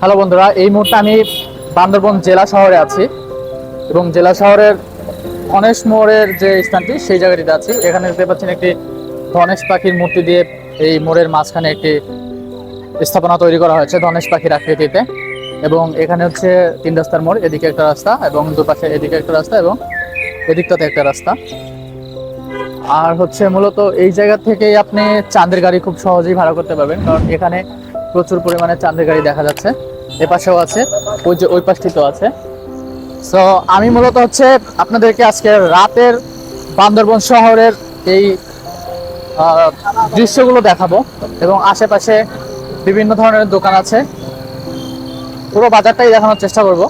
Hello বন্ধুরা, এই মুহূর্তে আমি বান্দরবন জেলা শহরে আছি এবং জেলা শহরের গণেশ মোড়ের যে স্থানটি, সেই জায়গাটিতে আছি। এখানে দেখতে পাচ্ছেন একটি ধনেশ পাখির মূর্তি দিয়ে এই মোড়ের মাঝখানে একটি স্থাপনা তৈরি করা হয়েছে ধনেশ পাখির আকৃতিতে। এবং এখানে হচ্ছে তিন রাস্তার মোড়, এদিকে একটা রাস্তা এবং দুপাশে এদিকে একটা রাস্তা এবং এদিকটাতে একটা রাস্তা। আর হচ্ছে মূলত এই জায়গা থেকেই আপনি চাঁদের গাড়ি খুব সহজেই ভাড়া করতে পারবেন, কারণ এখানে প্রচুর পরিমাণে চাঁদের গাড়ি দেখা যাচ্ছে। এ পাশেও আছে, ওই যে ওই পাশটিতেও আছে। সো আমি মূলত হচ্ছে আপনাদেরকে আজকে রাতের বান্দরবন শহরের এই দৃশ্যগুলো দেখাবো এবং আশেপাশে বিভিন্ন ধরনের দোকান আছে। পুরো বাজারটাই দেখানোর চেষ্টা করব।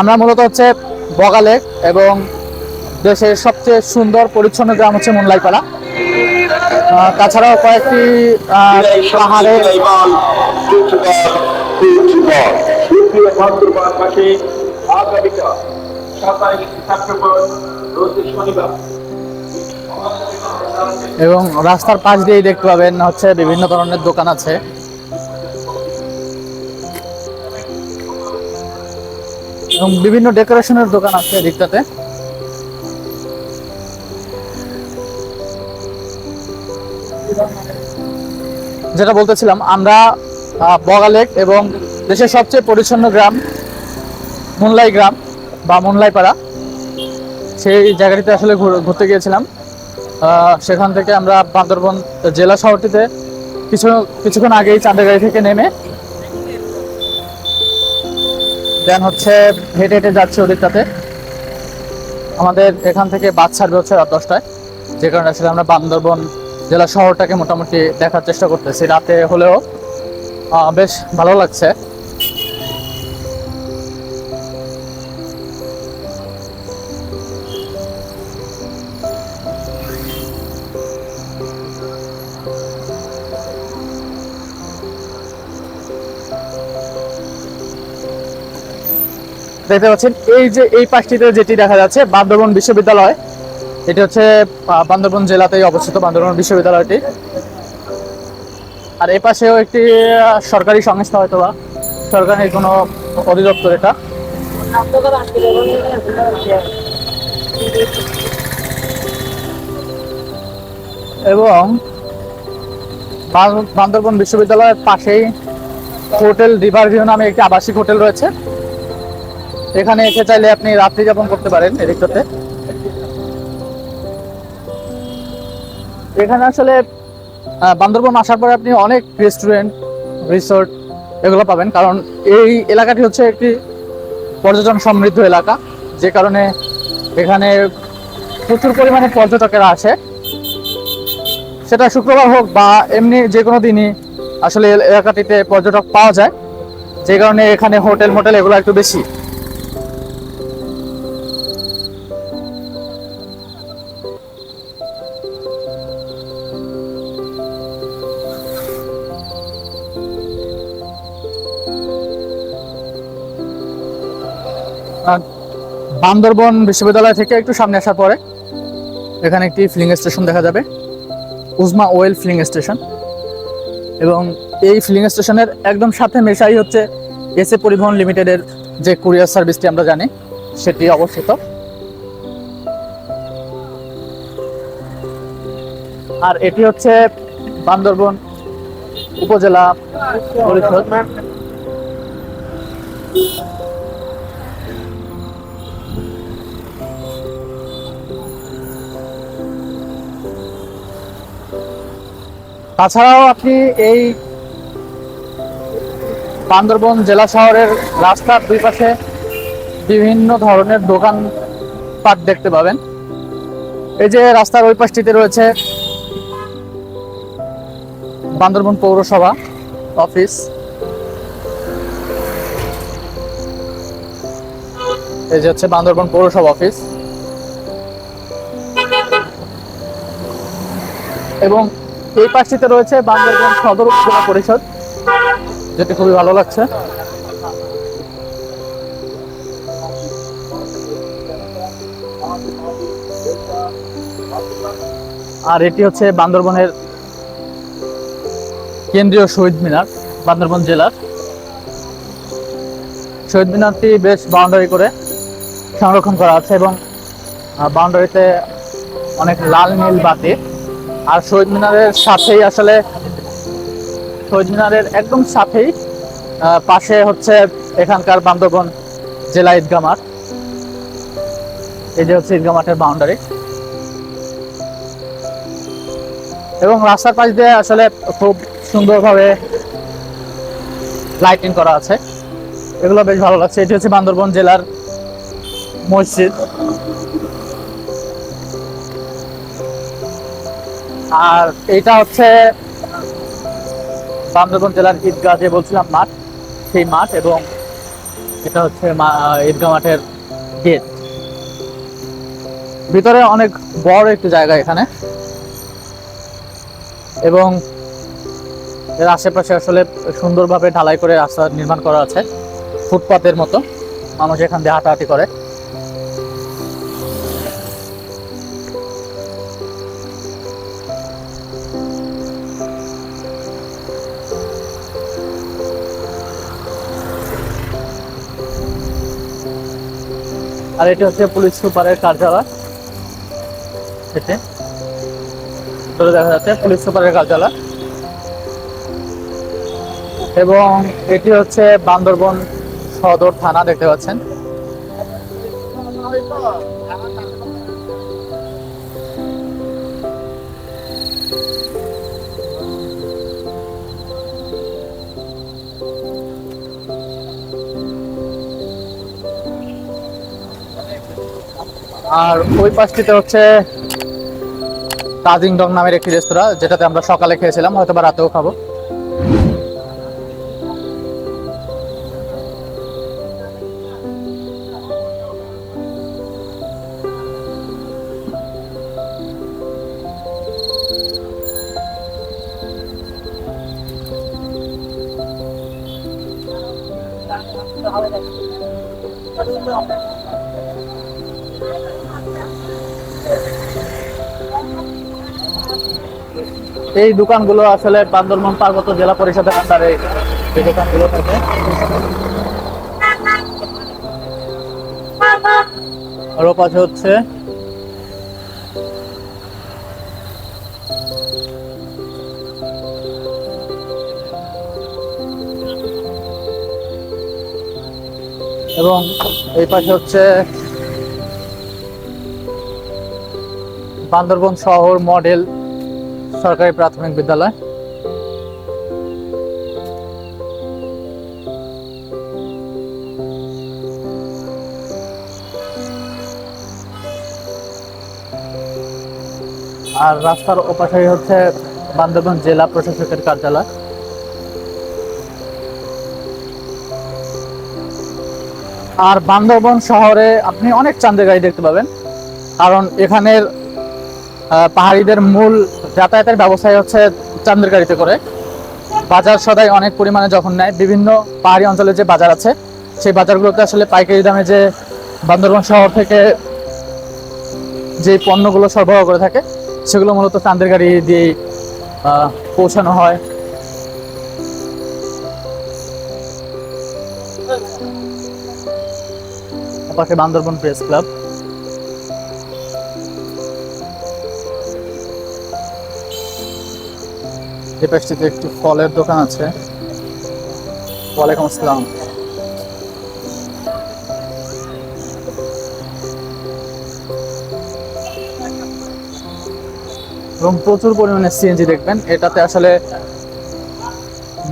আমরা মূলত হচ্ছে বগালে এবং দেশের সবচেয়ে সুন্দর পরিচ্ছন্ন গ্রাম হচ্ছে মুনলাইপাড়া আহ, তাছাড়াও কয়েকটি আহ, পাহাড়ে সুলাইমান ফুটবল ফুটবল দ্বিতীয় বান্দরবান মাসে আগামীকাল সাতাইশ সেপ্টেম্বর রোজ শনিবার এবং রাস্তার পাশ দিয়েই দেখতে পাবেন হচ্ছে বিভিন্ন ধরনের দোকান আছে। এবং বিভিন্ন ডেকোরেশনের দোকান আছে এদিকটাতে। যেটা বলতেছিলাম, আমরা বগালেক এবং দেশের সবচেয়ে পরিচ্ছন্ন গ্রাম মুনলাই গ্রাম বা মুনলাই পাড়া সেই জায়গাটিতে আসলে ঘুর- ঘুরতে গিয়েছিলাম। সেখান থেকে আমরা বান্দরবন জেলা শহরটিতে কিছু, কিছুক্ষণ আগেই চাঁদাগাড়ি থেকে নেমে দেন হচ্ছে হেঁটে হেঁটে যাচ্ছে ওদিকটাতে আমাদের এখান থেকে বাস ছাড়বে হচ্ছে রাত দশটায়, যে কারণে আসলে আমরা বান্দরবন জেলা শহরটাকে মোটামুটি দেখার চেষ্টা করতেছি। রাতে হলেও বেশ ভালো লাগছে। দেখতে পাচ্ছেন, এই যে, এই পাশটিতে যেটি দেখা যাচ্ছে, বান্দরবন বিশ্ববিদ্যালয়। এটি হচ্ছে বান্দরবন জেলাতেই অবস্থিত বান্দরবন বিশ্ববিদ্যালয়টি। আর এই পাশেও একটি সরকারি সংস্থা হয়তো বা সরকারি কোনো অধিদপ্তর এটা। এবং বান্দরবন বিশ্ববিদ্যালয়ের পাশেই হোটেল রিভার ভিউ নামে একটি আবাসিক হোটেল রয়েছে। এখানে এসে চাইলে আপনি রাত্রি যাপন করতে পারেন এদিকটাতে এখানে আসলে বান্দরবন আসার পরে আপনি অনেক রেস্টুরেন্ট রিসোর্ট এগুলো পাবেন। কারণ এই এলাকাটি হচ্ছে একটি পর্যটন সমৃদ্ধ এলাকা, যে কারণে এখানে প্রচুর পরিমাণে পর্যটকেরা আসে। সেটা শুক্রবার হোক বা এমনি যে কোনো দিনই আসলে এল- এলাকাটিতে পর্যটক পাওয়া যায়। যে কারণে এখানে হোটেল মোটেল এগুলো একটু বেশি। বান্দরবন বিশ্ববিদ্যালয় থেকে একটু সামনে আসার পরে এখানে একটি ফিলিং স্টেশন দেখা যাবে উজমা ওয়েল ফিলিং স্টেশন এবং এই ফিলিং স্টেশনের একদম সাথে মেশাই হচ্ছে এসএ পরিবহন লিমিটেডের যে কুরিয়ার সার্ভিসটি আমরা জানি, সেটি অবস্থিত। আর এটি হচ্ছে বান্দরবন উপজেলা পরিষদ। তাছাড়াও আপনি এই বান্দরবন জেলা শহরের রাস্তার দুই পাশে বিভিন্ন ধরনের দোকান পাট দেখতে পাবেন। এই যে রাস্তার ওই পাশটিতে রয়েছে বান্দরবন পৌরসভা অফিস। এই যে হচ্ছে বান্দরবন পৌরসভা অফিস। এবং এই পাশটিতে রয়েছে বান্দরবন সদর উপজেলা পরিষদ, যেটি খুবই ভালো লাগছে। আর এটি হচ্ছে বান্দরবনের কেন্দ্রীয় শহীদ মিনার, বান্দরবন জেলার। শহীদ মিনারটি বেশ বাউন্ডারি করে সংরক্ষণ করা আছে এবং বাউন্ডারিতে অনেক লাল নীল বাতি আর শহীদ মিনারের সাথেই আসলে শহীদ মিনারের একদম সাথেই পাশে হচ্ছে এখানকার বান্দরবন জেলা ঈদগা মাঠ। এই যে হচ্ছে ঈদগা মাঠের বাউন্ডারি এবং রাস্তার পাশ দিয়ে আসলে খুব সুন্দরভাবে লাইটিং করা আছে। এগুলো বেশ ভালো লাগছে। এটি হচ্ছে বান্দরবন জেলার মসজিদ। আর এটা হচ্ছে বান্দরবন জেলার ঈদগাহ যে বলছিলাম মাঠ, সেই মাঠ এবং এটা হচ্ছে ঈদগাহ মাঠের গেট। ভিতরে অনেক বড় একটি জায়গা এখানে। এবং এর আশেপাশে আসলে সুন্দরভাবে ঢালাই করে রাস্তা নির্মাণ করা আছে, ফুটপাতের মতো। মানুষ এখান দিয়ে হাঁটাহাঁটি করে। আর এটা হচ্ছে পুলিশ সুপারের কার্যালয়। দেখা যাচ্ছে পুলিশ সুপারের কার্যালয়। এবং এটি হচ্ছে বান্দরবন সদর থানা, দেখতে পাচ্ছেন। আর ওই পাশটিতে হচ্ছে তাজিং ডং নামের একটি রেস্তোরাঁ, যেটাতে আমরা সকালে খেয়েছিলাম হয়তো বা রাতেও খাব। এই দোকানগুলো আসলে বান্দরবান পার্বত্য জেলা পরিষদের আন্ডারে এই দোকানগুলো থাকে। আর পাশে হচ্ছে। এবং এই পাশে হচ্ছে বান্দরবন শহর মডেল সরকারি প্রাথমিক বিদ্যালয়। আর রাস্তার ওপাশে হচ্ছে বান্দরবান জেলা প্রশাসকের কার্যালয়। আর বান্দরবন শহরে আপনি অনেক চান্দের গাড়ি দেখতে পাবেন। কারণ এখানের পাহাড়িদের মূল যাতায়াতের ব্যবস্থাই হচ্ছে চান্দের গাড়িতে করে। বাজার সদাই অনেক পরিমাণে যখন নেয়। বিভিন্ন পাহাড়ি অঞ্চলে যে বাজার আছে, সেই বাজারগুলোতে আসলে পাইকারি দামে যে বান্দরবান শহর থেকে যে পণ্যগুলো সরবরাহ করে থাকে, সেগুলো মূলত চান্দের গাড়ি দিয়েই পৌঁছানো হয়। Bandarban press club. এই একটি ফলের দোকান আছে ওয়ালাইকুম আসসালাম এবং প্রচুর পরিমাণে সিএনজি দেখবেন। এটাতে আসলে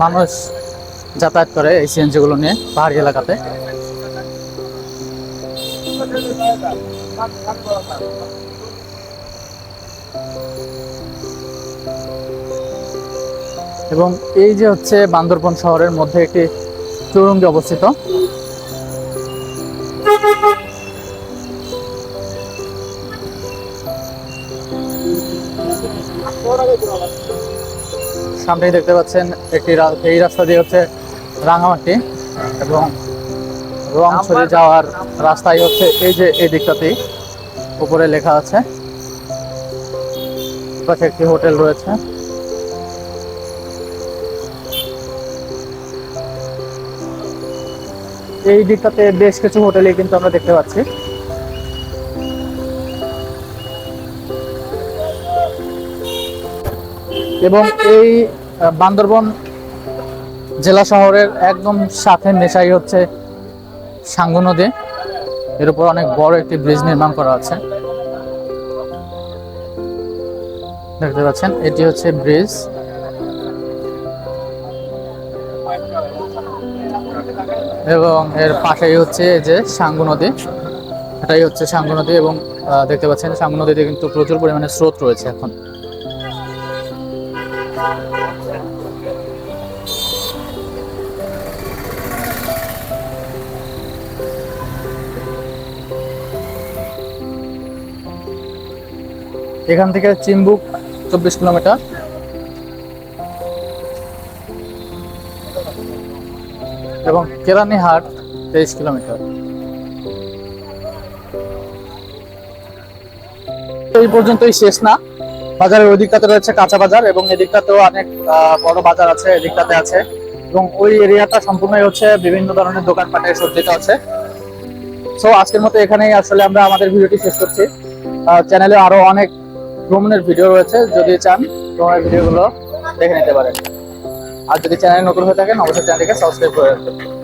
মানুষ যাতায়াত করে এই সিএনজি গুলো নিয়ে পাহাড়ি এলাকাতে। এবং এই যে হচ্ছে বান্দরবন শহরের মধ্যে একটি চৌরঙ্গি অবস্থিত। সামনেই দেখতে পাচ্ছেন একটি এই রাস্তা দিয়ে হচ্ছে রাঙামাটি এবং রংছড়ি যাওয়ার রাস্তাই হচ্ছে এই যে এই দিকটাতেই। উপরে লেখা আছে পাশে একটি হোটেল রয়েছে। এই দিকটাতে বেশ কিছু হোটেলে কিন্তু আমরা দেখতে পাচ্ছি। এবং এই বান্দরবন জেলা শহরের একদম সাথে মেশাই হচ্ছে সাঙ্গু নদী। এর উপর অনেক বড় একটি ব্রিজ নির্মাণ করা আছে। দেখতে পাচ্ছেন, এটি হচ্ছে ব্রিজ। এবং এর পাশেই হচ্ছে যে সাঙ্গু নদী। এটাই হচ্ছে সাঙ্গু নদী এবং দেখতে পাচ্ছেন সাঙ্গু নদীতে কিন্তু প্রচুর পরিমাণে স্রোত রয়েছে এখন। এখান থেকে চিম্বুক চব্বিশ কিলোমিটার। এবং কেরানীহাট তেইশ কিলোমিটার। এই পর্যন্তই শেষ না। বাজারের ওই দিকটাতে রয়েছে কাঁচা বাজার এবং এদিকটাতেও অনেক বড় বাজার আছে, এদিকটাতে আছে। এবং ওই এরিয়াটা সম্পূর্ণই হচ্ছে বিভিন্ন ধরনের দোকানপাটে সজ্জিত আছে। সো আজকের মতো এখানেই আসলে আমরা আমাদের ভিডিওটি শেষ করছি। চ্যানেলে আরও অনেক ভ্রমণের ভিডিও রয়েছে, যদি চান, ভ্রমণের ভিডিওগুলো দেখে নিতে পারেন। আর যদি চ্যানেল নতুন হয়ে থাকেন অবশ্যই চ্যানেলটিকে সাবস্ক্রাইব করে রাখবেন।